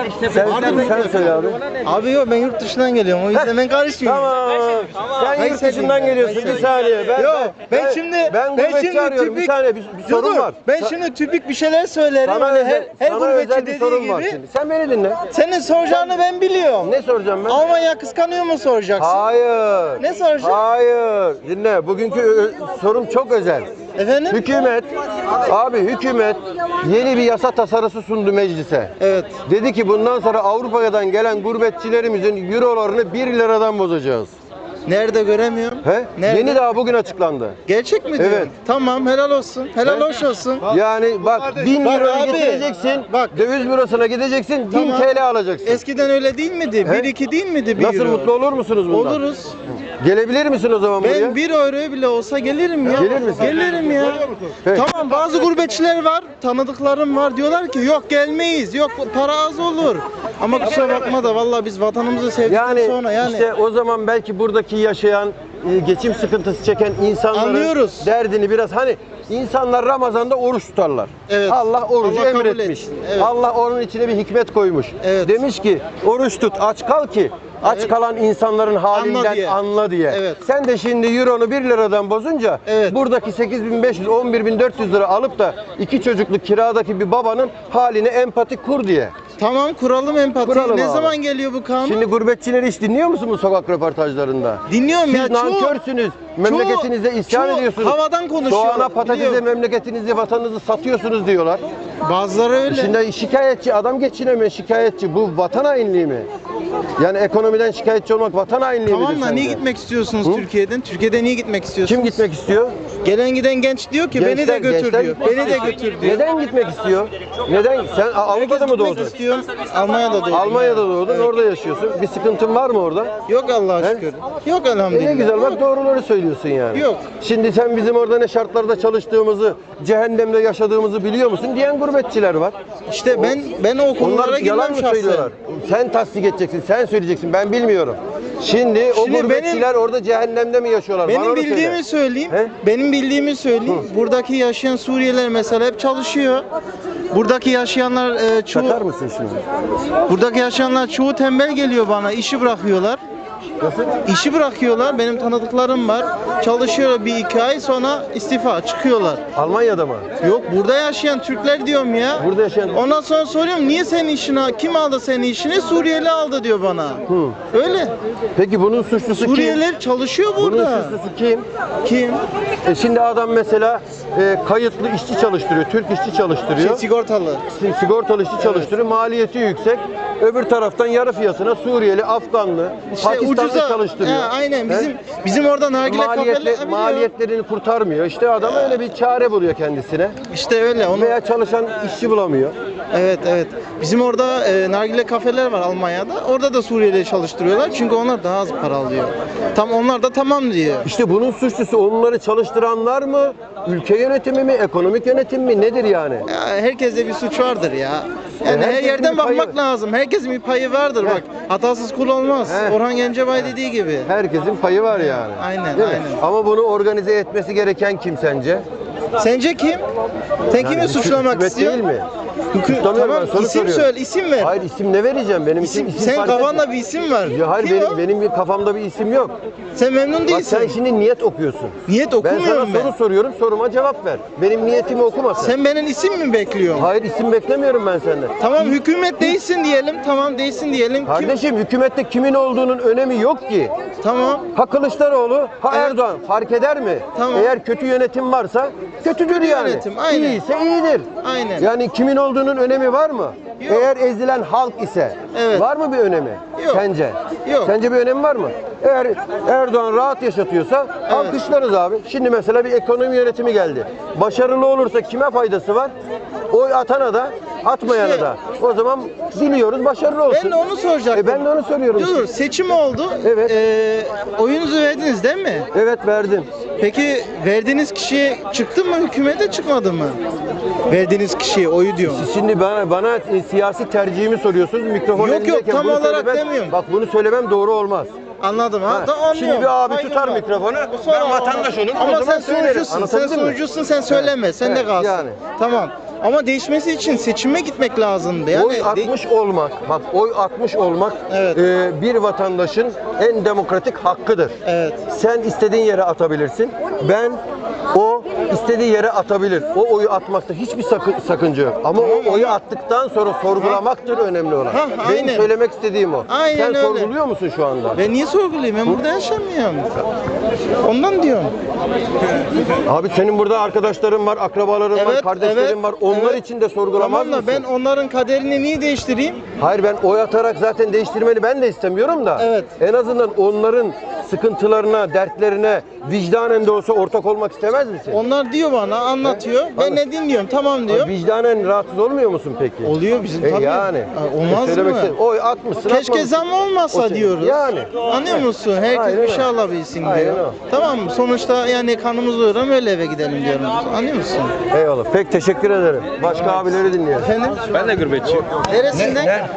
var işte. Sen, sen, sen söyle abi. Abi yok ben yurt dışından geliyorum. O yüzden ben karışmıyorum. Tamam. Sen Ben yurt dışından geliyorsun. Ben Bir saniye. Ben, Yok ben, şimdi ben, ben şimdi arıyorum. Bir tipik saniye bir, bir sorun var. Ben şimdi tipik bir şeyler söylerim. sana Hani her, her gurbetçi bir dediği sorun var gibi. şimdi. Sen beni dinle. Senin soracağını ben biliyorum. Ne soracağım ben? Almanya kıskanıyor mu soracaksın? Hayır. Ne soracaksın? Hayır. Dinle. Bugünkü sorum çok özel. Efendim? Hükümet, abi hükümet yeni bir yasa tasarısı sundu meclise. Evet. Dedi ki bundan sonra Avrupa'dan gelen gurbetçilerimizin eurolarını 1 liradan bozacağız. Nerede göremiyorum? He? Nerede? Yeni daha bugün açıklandı. Gerçek mi diyorsun? Evet. Tamam helal olsun. Helal hoş olsun. Yani bak 1000 Bak abi, getireceksin, bak. döviz bürosuna gideceksin, 1000 Tamam. TL alacaksın. Eskiden öyle değil miydi? He? 1-2 değil miydi 1 Nasıl euro? mutlu olur musunuz bundan? Oluruz. Gelebilir misin o zaman buraya? Ben 1 euro bile olsa gelirim ya. Gelir misin? Gelirim ya. Peki. Tamam bazı gurbetçiler var, tanıdıklarım var. Diyorlar ki yok gelmeyiz, yok para az olur. Ama kusura bakma da vallahi biz vatanımızı sevdikten Yani, sonra yani işte o zaman belki buradaki yaşayan e, geçim sıkıntısı çeken insanların Anlıyoruz. derdini biraz hani insanlar Ramazan'da oruç tutarlar. Evet. Allah orucu Allah kabul emretmiş. etsin. Evet. Allah onun içine bir hikmet koymuş. Evet. Demiş ki oruç tut aç kal ki aç Evet. kalan insanların halinden diye. anla diye. Evet. Sen de şimdi euronu 1 liradan bozunca Evet. buradaki 8500 11400 lira alıp da iki çocuklu kiradaki bir babanın haline empati kur diye. Tamam kuralım empati. Kuralım ne abi. zaman geliyor bu kanun? Şimdi gurbetçileri hiç dinliyor musun bu sokak röportajlarında? Dinliyorum ya Siz çoğu nankörsünüz. Memleketinize isyan çoğu ediyorsunuz. havadan konuşuyorlar, Soğana, patatese biliyorum. memleketinizi, vatanınızı satıyorsunuz diyorlar. Bazıları öyle. Şimdi şikayetçi, adam geçinemiyor şikayetçi. Bu vatan hainliği mi? Yani ekonomiden şikayetçi olmak vatan hainliği tamam midir da niye gitmek istiyorsunuz Hı? Türkiye'den? Türkiye'den niye gitmek istiyorsunuz? Kim gitmek istiyor? Gelen giden genç diyor ki beni de Gençler- götür gençler diyor. Beni de götür diyor. Neden gitmek istiyor? Neden? Sen Avrupa'da mı doğdun? istiyorum. Almanya'da doğdum. Almanya'da doğdun, orada yaşıyorsun. Bir sıkıntın var mı orada? Yok Allah'a He? şükür. Yok E elhamdülillah. ne güzel bak doğruları söylüyorsun yani. Yok. Şimdi sen bizim orada ne şartlarda çalıştığımızı, cehennemde yaşadığımızı biliyor musun diyen gurbetçiler var. İşte ben ben o Onlar yalan girmem mı şahsen. söylüyorlar? Sen tasdik edeceksin, sen söyleyeceksin. Ben bilmiyorum. Şimdi, o Şimdi gurbetçiler orada cehennemde mi yaşıyorlar? Bana Benim onu bildiğimi söyle. söyleyeyim. He? Benim bildiğimi söyleyeyim. Buradaki yaşayan Suriyeliler mesela hep çalışıyor. Buradaki yaşayanlar e, çoğu Takar mısın şimdi? buradaki yaşayanlar çoğu tembel geliyor bana. işi bırakıyorlar. İşi bırakıyorlar. Benim tanıdıklarım var. Çalışıyor bir iki ay sonra istifa çıkıyorlar. Almanya'da mı? Yok burada yaşayan Türkler diyorum ya. Burada yaşayan... Ondan sonra soruyorum niye senin işini kim aldı senin işini? Suriyeli aldı diyor bana. Hı. Öyle. Peki bunun suçlusu kim? Suriyeliler çalışıyor Bunun burada. suçlusu kim? Kim? E şimdi adam mesela e, kayıtlı işçi çalıştırıyor, Türk işçi çalıştırıyor. Şey, sigortalı. Si- sigortalı işçi çalıştırıyor. Maliyeti yüksek. Öbür taraftan yarı fiyatına Suriyeli, Afganlı, İşte Pakistanlı ucuza çalıştırıyor. He, aynen He? bizim bizim orada nargile Maliyetle- kafeler maliyetlerini kurtarmıyor. İşte adam öyle bir çare buluyor kendisine. İşte öyle onu. Veya çalışan işçi bulamıyor. Evet evet. Bizim orada e, nargile kafeler var Almanya'da. Orada da Suriyeli çalıştırıyorlar. Çünkü onlar daha az para alıyor. Tam onlar da tamam diyor. İşte bunun suçlusu onları çalıştıranlar mı? Ülke yönetimi mi? Ekonomik yönetim mi? Nedir yani? Ya, herkeste bir suç vardır ya. Yani her yerden bakmak lazım. Herkesin bir payı vardır bak. Hatasız kul olmaz. He. Orhan Gencebay dediği gibi. Herkesin payı var yani. Aynen, Değil mi? aynen. Ama bunu organize etmesi gereken kim sence? Sence kim? Sen kimi Yani suçlamak hükümet istiyorsun? değil mi? Suçlamıyorum tamam ben, soru isim soruyorum. söyle, isim ver. Hayır isim ne vereceğim? Benim isim, İsim, sen fark kafanda etmez. bir isim var. Ya hayır Kim benim, o? benim bir kafamda bir isim yok. Sen memnun Bak değilsin. sen şimdi niyet okuyorsun. Niyet Ben okumuyorum sana ben. soru soruyorum, soruma cevap ver. Benim niyetimi okuma sen. Sen benim isim mi bekliyorsun? Hayır isim beklemiyorum ben senden. Tamam hükümet değilsin diyelim. Tamam değilsin diyelim. Kardeşim hükümette kimin olduğunun önemi yok ki. Tamam. Ha Kılıçdaroğlu, ha. Erdoğan fark eder mi? Tamam. Eğer kötü yönetim varsa kötüdür Kötü yani. yönetim, aynen. İyiyse iyidir. Aynen. Yani kimin olduğunun önemi var mı? Eğer ezilen halk ise Evet. var mı bir önemi? Yok. Sence? Yok. Sence bir önemi var mı? Eğer Erdoğan rahat yaşatıyorsa alkışlarız abi. Şimdi mesela bir ekonomi yönetimi geldi. Başarılı olursa kime faydası var? Oy atana da atmayana İşte- da. O zaman diliyoruz başarılı olsun. Ben de onu soracaktım. E ben de onu soruyorum. Dur seçim oldu. Evet. Ee, oyunuzu verdiniz değil mi? Evet verdim. Peki verdiğiniz kişiye çıktı mı hükümete çıkmadı mı? Verdiğiniz kişiye oyu diyorum. Siz Şimdi bana bana siyasi tercihimi soruyorsunuz. Mikrofon Yok, yok, elindeyken tam bunu olarak söylemem- demiyorum. Bak bunu söylemem doğru olmaz. Anladım ha. Ha, Da anlıyorum. Şimdi bir abi Saygım tutar var. mikrofonu. Sonra Ben vatandaş olurum. o Ama zaman sen söylerim. sunucusun. Sen Anlatabildim mi? sunucusun. Sen söyleme. Sen de Evet, kalsın. yani. Tamam. Ama değişmesi için seçime gitmek lazımdı. Yani oy de- atmış olmak, bak oy atmış olmak Evet. e, bir vatandaşın en demokratik hakkıdır. Evet. Sen istediğin yere atabilirsin. Ben o istediği yere atabilir. O oyu atmakta hiçbir sakın, sakınca yok. Ama o oyu attıktan sonra sorgulamaktır önemli olan. Ha, Benim aynen. söylemek istediğim o. Aynen Sen öyle. sorguluyor musun şu anda? Ben niye sorgulayayım? Ben burada yaşamıyorum. Ondan diyorum. Abi senin burada arkadaşların var, akrabaların var, Evet, kardeşlerin evet, var. Onlar evet. için de sorgulamaz Tamam da mısın? ben onların kaderini niye değiştireyim? Hayır ben oy atarak zaten değiştirmeni ben de istemiyorum da. Evet. En azından onların sıkıntılarına, dertlerine vicdanen de olsa ortak olmak istemez misin? Onlar diyor bana, anlatıyor. Ben ne dinliyorum? Tamam diyor. Vicdanen rahatsız olmuyor musun peki? Oluyor bizim E tabii. yani. Ha, Olmaz E söylemek mı? istedim. Oy atmışsın Keşke atmamışsın. zam olmasa O şey- diyoruz. Yani. Anlıyor musun? Herkes Aynen bir şey öyle. alabilsin Aynen diyor. öyle. Tamam mı? Sonuçta yani kanımız doyuran öyle eve gidelim diyorum. Anlıyor musun? Eyvallah. Pek teşekkür ederim. Başka abileri dinleyelim. Efendim? Ben de gurbetçiyim. Neresinden?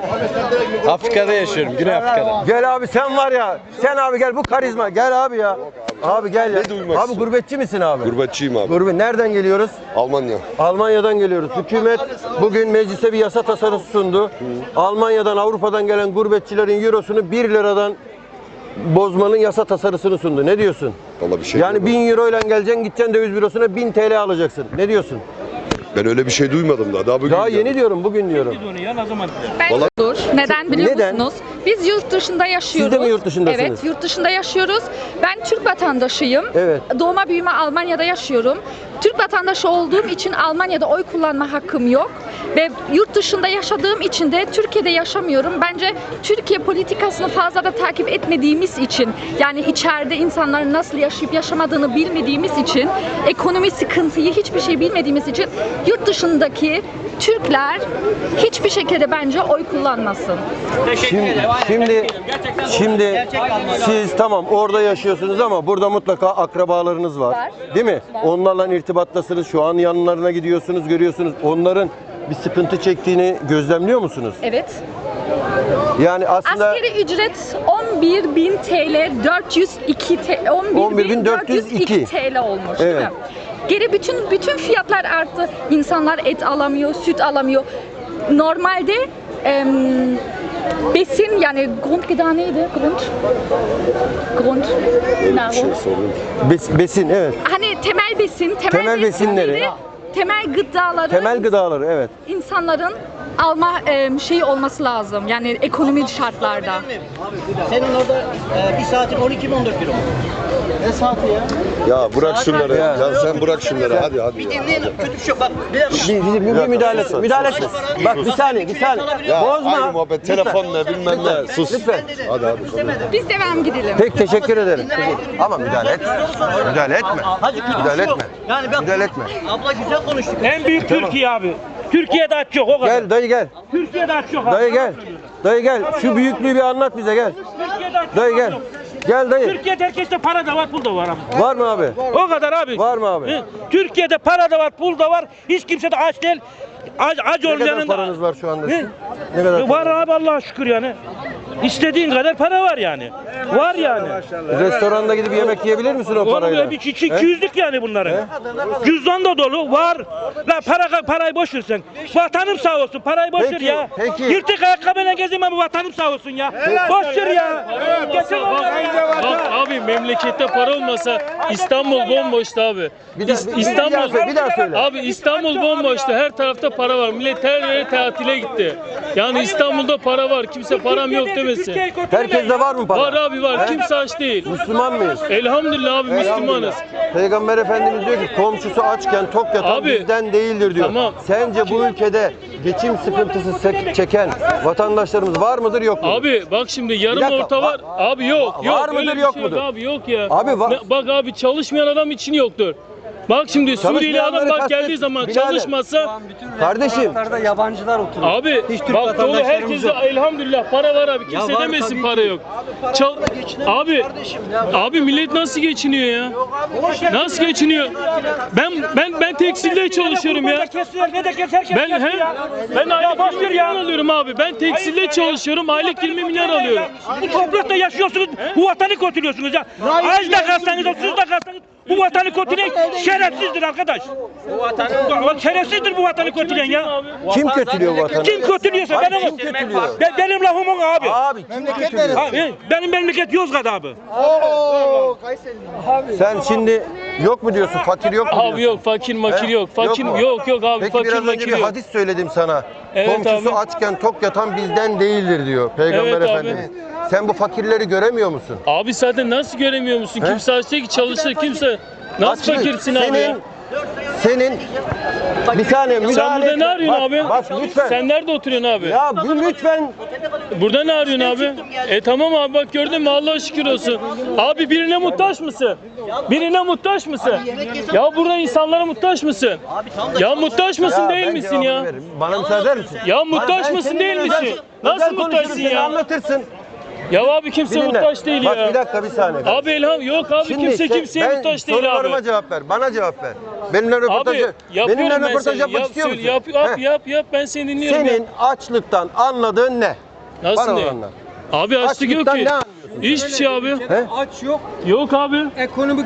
Afrika'da yaşıyorum, Güney Afrika'da. Gel abi sen var ya. Sen abi gel bu karizma. Gel abi ya. Abi gel ya. Ne duymak Abi istiyorsun? gurbetçi misin abi? Gurbetçiyim abi. Gurbet. Nereden geliyoruz? Almanya. Almanya'dan geliyoruz. Hükümet bugün meclise bir yasa tasarısı sundu. Almanya'dan, Avrupa'dan gelen gurbetçilerin eurosunu 1 liradan bozmanın yasa tasarısını sundu. Ne diyorsun? Vallahi bir şey Yani duymadım. 1000 euro ile geleceksin, gideceksin döviz bürosuna 1000 TL alacaksın. Ne diyorsun? Ben öyle bir şey duymadım daha. Daha bugün Daha yeni diyorum, bugün diyorum. Ben Vallahi- dur. Neden biliyor Neden? musunuz? Biz yurt dışında yaşıyoruz. Siz de mi yurt dışındasınız? Evet, yurt dışında yaşıyoruz. Ben Türk vatandaşıyım. Evet. Doğma büyüme Almanya'da yaşıyorum. Türk vatandaşı olduğum için Almanya'da oy kullanma hakkım yok. Ve yurt dışında yaşadığım için de Türkiye'de yaşamıyorum. Bence Türkiye politikasını fazla da takip etmediğimiz için yani içeride insanların nasıl yaşayıp yaşamadığını bilmediğimiz için ekonomi sıkıntıyı hiçbir şey bilmediğimiz için yurt dışındaki Türkler hiçbir şekilde bence oy kullanmasın. Şimdi, şimdi, şimdi siz tamam orada yaşıyorsunuz ama burada mutlaka akrabalarınız var. Var. Değil mi? Onlarla irtibattasınız. Şu an yanlarına gidiyorsunuz, görüyorsunuz. Onların bir sıkıntı çektiğini gözlemliyor musunuz? Evet. Yani aslında Asgari ücret 11.000 TL 402 T- 11.402 11.402 TL olmuş değil Evet. mi? Geri bütün bütün fiyatlar arttı. İnsanlar et alamıyor, süt alamıyor. Normalde em, besin yani Grundgıda neydi? Grund? Grund. Nahrung. şey bes- besin evet. Hani temel besin, temel, Temel besinleri. besinleri, Temel gıdaları Temel gıdaları evet. insanların alma em, şey olması lazım. Yani ekonomi şartlarda. Senin orada e, bir saatin 12 mi 14 euro mu? Ne saati ya? Ya bırak şunları. Ya. Ya, sen bırak şunları. Hadi hadi. Ya. Dinleyin kötü bir şey yok. Bak bir dakika. Bir, bir, bir, bir müdahale etme. Müdahale etme. Bak bir saniye, bir saniye. Ya Bozma. aynı muhabbet. Lütfen. Telefon ne bilmem ne. Sus. Lütfen. Hadi hadi. Biz devam gidelim. Pek teşekkür ederim. Ama müdahale etme. Müdahale etme. Hacı bir Müdahale şey yok. etme. Yani bak, Müdahale etme. Abla güzel konuştuk. En büyük Türkiye abi. Türkiye'de aç yok o kadar. Gel dayı gel. Türkiye'de aç yok abi. Dayı gel. Dayı gel. Şu büyüklüğü bir anlat bize gel. Türkiye'de aç Dayı yok. gel. Gel dayı. Türkiye'de herkeste para da var, pul da var abi. Var mı abi? O kadar abi. Var mı abi? Hı. Türkiye'de para da var, pul da var. Hiç kimse de aç değil. Aç, aç Ne kadar olmayanın da. paranız var şu anda? Hı. Ne kadar? Var abi Allah'a şükür yani. İstediğin kadar para var yani. Var yani. Restoranda gidip yemek yiyebilir misin o parayla? ya bir iki, iki yüzlük yani bunların. Cüzdan da dolu var. La para parayı boş ver sen. Vatanım sağ olsun. Parayı boş ver Peki, ya. peki. Yırtık ayakkabıyla gezemem bu vatanım sağ olsun ya. Boş ver ya. Geçin onları ya. Bak abi memlekette para olmasa İstanbul bomboştu abi. Bir daha, İs- bir, bir daha İstanbul söyle, bir daha söyle. Abi İstanbul bomboştu. Her tarafta para var. Millet her yere tatile gitti. Yani İstanbul'da para var. Kimse param yok demesin. Herkeste var mı para? Var abi var. He? Kimse aç değil. Müslüman mıyız? Elhamdülillah abi Müslümanız. Peygamber Efendimiz diyor ki komşusu açken tok yatan Abi, bizden değildir diyor. tamam. Sence bu ülkede geçim sıkıntısı çeken vatandaşlarımız var mıdır yok mudur? Abi bak şimdi yarım dakika, orta var. Abi yok. var Yok mıdır, yok şey mudur? Abi yok ya. Abi var- Bak abi çalışmayan adam için yoktur. Bak şimdi Suriyeli adam bak geldiği zaman Birader. çalışmasa Kardeşim yabancılar oturuyor. abi bak dolu herkese elhamdülillah para var abi. Kimse var demesin tabii para ki. yok. Çal abi abi millet nasıl geçiniyor ya? Nasıl geçiniyor? Ben ben ben tekstilde çalışıyorum ya. Ne de keser Ben he, ben aylık 20 milyar alıyorum abi. Ben tekstilde çalışıyorum. Aylık 20 milyar alıyorum. Bu toprakta yaşıyorsunuz, bu vatanı kötülüyorsunuz ya. Aç da kalsanız, sus da kalsanız bu vatanı kötüleyen şerefsizdir arkadaş. Bu vatanı... Şerefsizdir bu vatanı kötüleyen ya. kim kötülüyor vatanı? Kim kötülüyorsa Abi ben kim kötülüyor? Ben, benim lafım o abi. Abi kim kötülüyor? Abi, benim memleket Yozgat abi. Sen şimdi yok mu diyorsun? Fakir yok mu Abi diyorsun? yok fakir makir yok. Fakir Yok yok yok, abi Peki fakir biraz önce makir bir yok. hadis söyledim sana. Evet Komşusu abi. açken tok yatan bizden değildir diyor Peygamber Evet abi. Efendimiz. Sen bu fakirleri göremiyor musun? Abi zaten nasıl göremiyor musun? He? Kimse açsa ki çalışsa kimse. Nasıl Bak fakirsin abi senin? Senin bir saniye müdahale Sen burada etme. ne arıyorsun Bak, abi? Bak lütfen. Sen nerede oturuyorsun abi? Ya bu lütfen Burada ne arıyorsun abi? E tamam abi bak gördün mü Allah şükür olsun. Abi birine muhtaç mısın? Birine muhtaç mısın? Ya burada insanlara muhtaç mısın? Ya muhtaç mısın Ya değil ben misin cevabını ya? veririm. Bana müsaade eder misin? Ya muhtaç mısın değil misin? Nasıl muhtaçsın ya? anlatırsın. Ya abi kimse Dinle. muhtaç değil Bak ya. bir dakika bir saniye. Abi elham yok abi Şimdi kimse sen- kimseye ben muhtaç değil sorularıma abi. cevap ver. Bana cevap ver. Benimle Abi röportaj yapıyorum benimle ben röportaj seni. yapmak Yap, istiyor söyle, musun? yap, yap, Heh. yap, yap, ben seni dinliyorum Senin ya. açlıktan anladığın ne? Nasıl Bana ne? anla. Abi açlık yok Açlıktan ki. ne anlıyorsun? Hiçbir şey abi. He? Aç yok. Yok abi. Ekonomik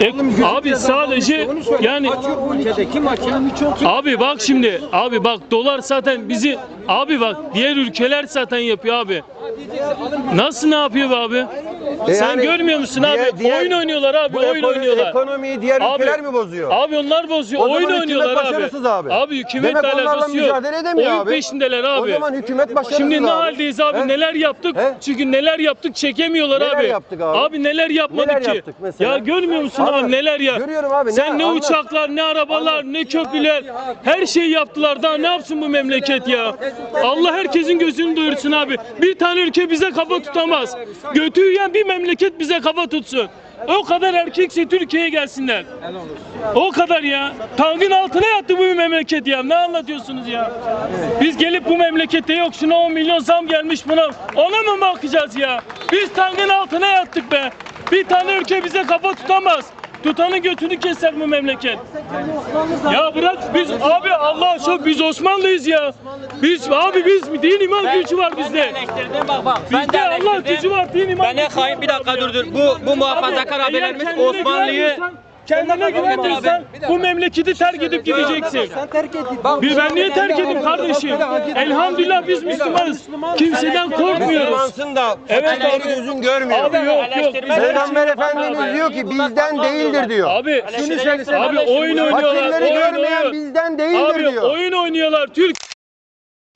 E, abi sadece yani aç yok bu ülkede. Kim aç ya? abi bak şimdi abi bak dolar zaten bizi abi bak diğer ülkeler zaten yapıyor abi. Nasıl ne yapıyor be abi? E Sen yani görmüyor musun diğer- abi? diğer- oyun oynuyorlar abi, oyun ekonomi- oynuyorlar. Ekonomiyi diğer Abi- ülkeler mi bozuyor? Abi onlar bozuyor. O oyun oynuyorlar abi. abi. Abi hükümetle Demek alakası yok. mücadele edemiyor oyun abi. peşindeler abi. O zaman hükümet başarısız Şimdi ne abi. haldeyiz abi? He? Neler yaptık? He? Çünkü neler yaptık çekemiyorlar Neler abi. yaptık abi? neler yapmadık Neler ki? yaptık mesela? Ya görmüyor musun Anlat. abi neler ya? Görüyorum abi, ne- Sen ne, anlat. uçaklar, ne arabalar, ne köprüler, her şeyi yaptılar. Daha ne yapsın bu memleket ya? Allah herkesin gözünü doyursun abi. Bir tane ülke bize kafa tutamaz. Götü yiyen bir memleket bize kafa tutsun. O kadar erkekse Türkiye'ye gelsinler. O kadar ya. Tankın altına yattı bu memleket ya. Ne anlatıyorsunuz ya? Biz gelip bu memlekette yok şuna 10 milyon zam gelmiş buna. Ona mı bakacağız ya? Biz tankın altına yattık be. Bir tane ülke bize kafa tutamaz. Tutanı götünü keser bu memleket. Ya bırak biz abi Allah çok biz Osmanlıyız ya. Biz abi biz din iman gücü var bizde. bak bak. Bizde Allah gücü var din iman Ben ne hain bir dakika dur dur. Bu bu muhafazakar abilerimiz Osmanlı'yı Kendine güvenmiyorsan bu memleketi terk edip gideceksin. Bir ben niye terk edeyim kardeşim? Elhamdülillah biz Müslümanız. Kimseden korkmuyoruz. Da Evet abi. gözün görmüyor. Abi yok yok. Peygamber Efendimiz diyor ki bizden değildir diyor. Abi abi oyun oynuyorlar. Fakirleri Oyun görmeyen oynuyor. bizden değildir Abi diyor. oyun oynuyorlar. Türk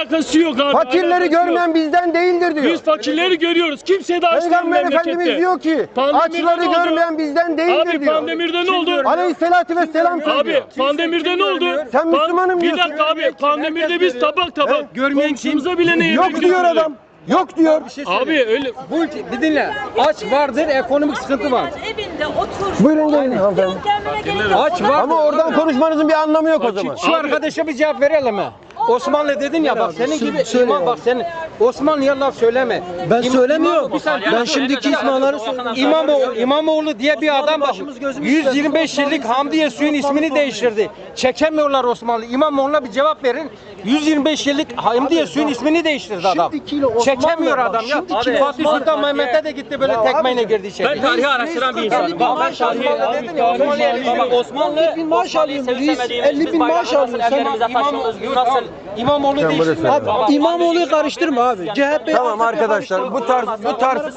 alakası yok abi. Fakirleri alakası yok. görmeyen bizden değildir diyor. Biz fakirleri görüyoruz. Kimse de aç değil Peygamber memlekette. Efendimiz diyor ki Pandemirde açları ne oldu? görmeyen bizden değildir Abi diyor. pandemirde ne oldu? Aleyhisselatü vesselam Abi söylüyor. pandemirde ne oldu? Sen Müslümanım Bir diyorsun. dakika abi pandemirde biz tabak tabak. Görmeyen kim? Komşumuza bile ne Yok diyor adam. Yok diyor. Abi öyle Bu ülke bir dinle. Aç vardır, ekonomik sıkıntı var. Evinde otur. Buyurun gelin hanımefendi. Aç var. Ama oradan konuşmanızın bir anlamı yok o zaman. Şu arkadaşa bir cevap verelim mi? Osmanlı dedin ya bak senin gibi iman bak senin Osmanlı'ya laf söyleme. Ben söylemiyorum. Ben şimdiki İsmail'ları İmamoğlu, İmamoğlu diye bir adam bak 125 yıllık Hamdiye suyun ismini değiştirdi. Çekemiyorlar Osmanlı. İmamoğlu'na bir cevap verin. 125 yıllık Hamdiye suyun ismini değiştirdi adam. Çekemiyor adam ya. Fatih Sultan Mehmet'e de gitti böyle tekmeyle girdi içeri. ben tarihi araştıran bir insanım. Bak ben tarihi Bak Osmanlı 50 bin maaş alıyor. 50 bin maaş alıyor. Evlerimize taşıyoruz. Nasıl? İmamoğlu Sen değiştirdi. burası. İmamoğlu'yu karıştırma abi. CHP Tamam arkadaşlar bu tarz bu tarz